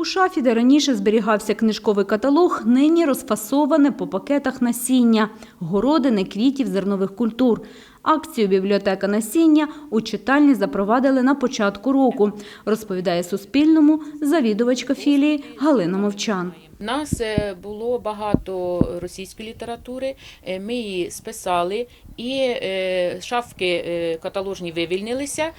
У шафі, де раніше зберігався книжковий каталог, нині розфасоване по пакетах насіння, городини, квітів, зернових культур. Акцію «Бібліотека насіння» у читальні запровадили на початку року, розповідає Суспільному завідувачка філії Галина Мовчан. Нас е, було багато російської літератури, е, ми її списали, і е, шафки каталожні вивільнилися.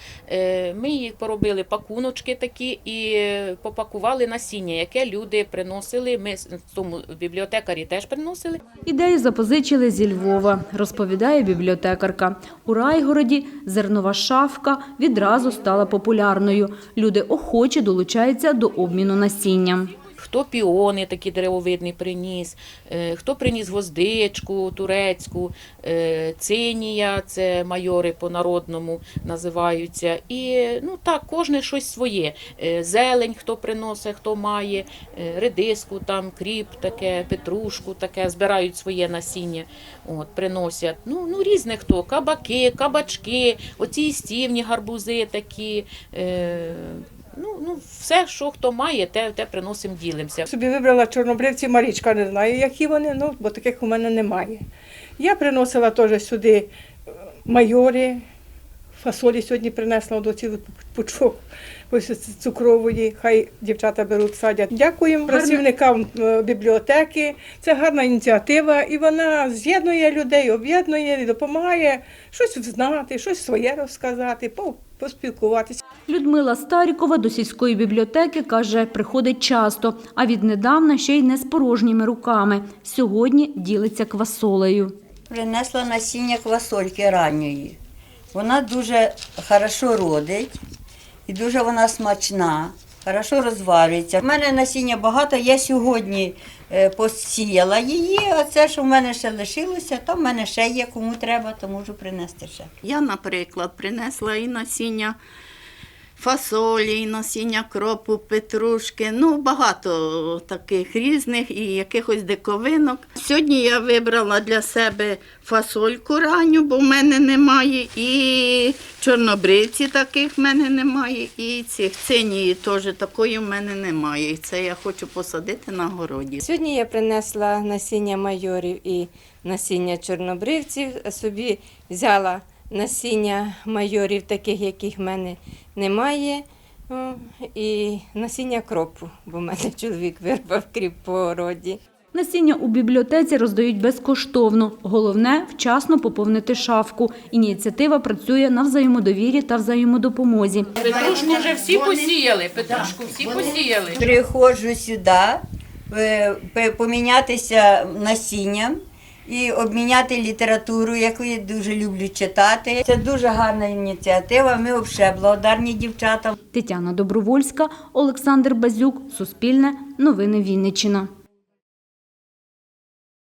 Ми їх поробили пакуночки такі і попакували насіння, яке люди приносили. Ми тому бібліотекарі теж приносили. Ідею запозичили зі Львова, розповідає бібліотекарка. У Райгороді зернова шафка відразу стала популярною. Люди охоче долучаються до обміну насінням. Хто піони такі деревовидні приніс, е, хто приніс гвоздичку турецьку, е, цинія, це майори по-народному називаються. І ну так, кожне щось своє. Е, Зелень, хто приносить, хто має, редиску, там, кріп, таке, петрушку, таке, збирають своє насіння, от, приносять. Ну, ну різне хто, кабаки, кабачки, оці стівні гарбузи такі. Ну, все, що хто має, те, те приносимо, ділимося. Собі вибрала чорнобривці Марічка, не знаю, які вони, ну, бо таких у мене немає. Я приносила теж сюди майори, фасолі сьогодні принесла до цілий пучок ось цукрової, хай дівчата беруть, садять. Дякуємо працівникам е, бібліотеки. Це гарна ініціатива, і вона з'єднує людей, об'єднує і допомагає щось знати, щось своє розказати, по- поспілкуватися. Людмила Старікова до сільської бібліотеки, каже, приходить часто, а віднедавна ще й не з порожніми руками. Сьогодні ділиться квасолею. Принесла насіння квасольки ранньої. Вона дуже хорошо родить і дуже вона смачна, хорошо розварюється. У мене насіння багато, я сьогодні е, посіяла її, а це, що в мене ще лишилося, то в мене ще є, кому треба, то можу принести ще. Я, наприклад, принесла і насіння фасолі, насіння кропу, петрушки, ну багато таких різних і якихось диковинок. Сьогодні я вибрала для себе фасольку ранню, бо в мене немає, і чорнобривці таких в мене немає, і цих цинії теж такої в мене немає. І це я хочу посадити на городі. Сьогодні я принесла насіння майорів і насіння чорнобривців. Собі взяла насіння майорів, таких, яких в мене немає. І насіння кропу, бо в мене чоловік вирвав кріп по городі. Насіння у бібліотеці роздають безкоштовно. Головне – вчасно поповнити шафку. Ініціатива працює на взаємодовірі та взаємодопомозі. Петрушку вже всі посіяли, петрушку всі посіяли. Приходжу сюди е, помінятися насінням і обміняти літературу, яку я дуже люблю читати. Це дуже гарна ініціатива. Ми взагалі благодарні дівчатам. Тетяна Добровольська, Олександр Базюк, Суспільне, Новини Вінниччина.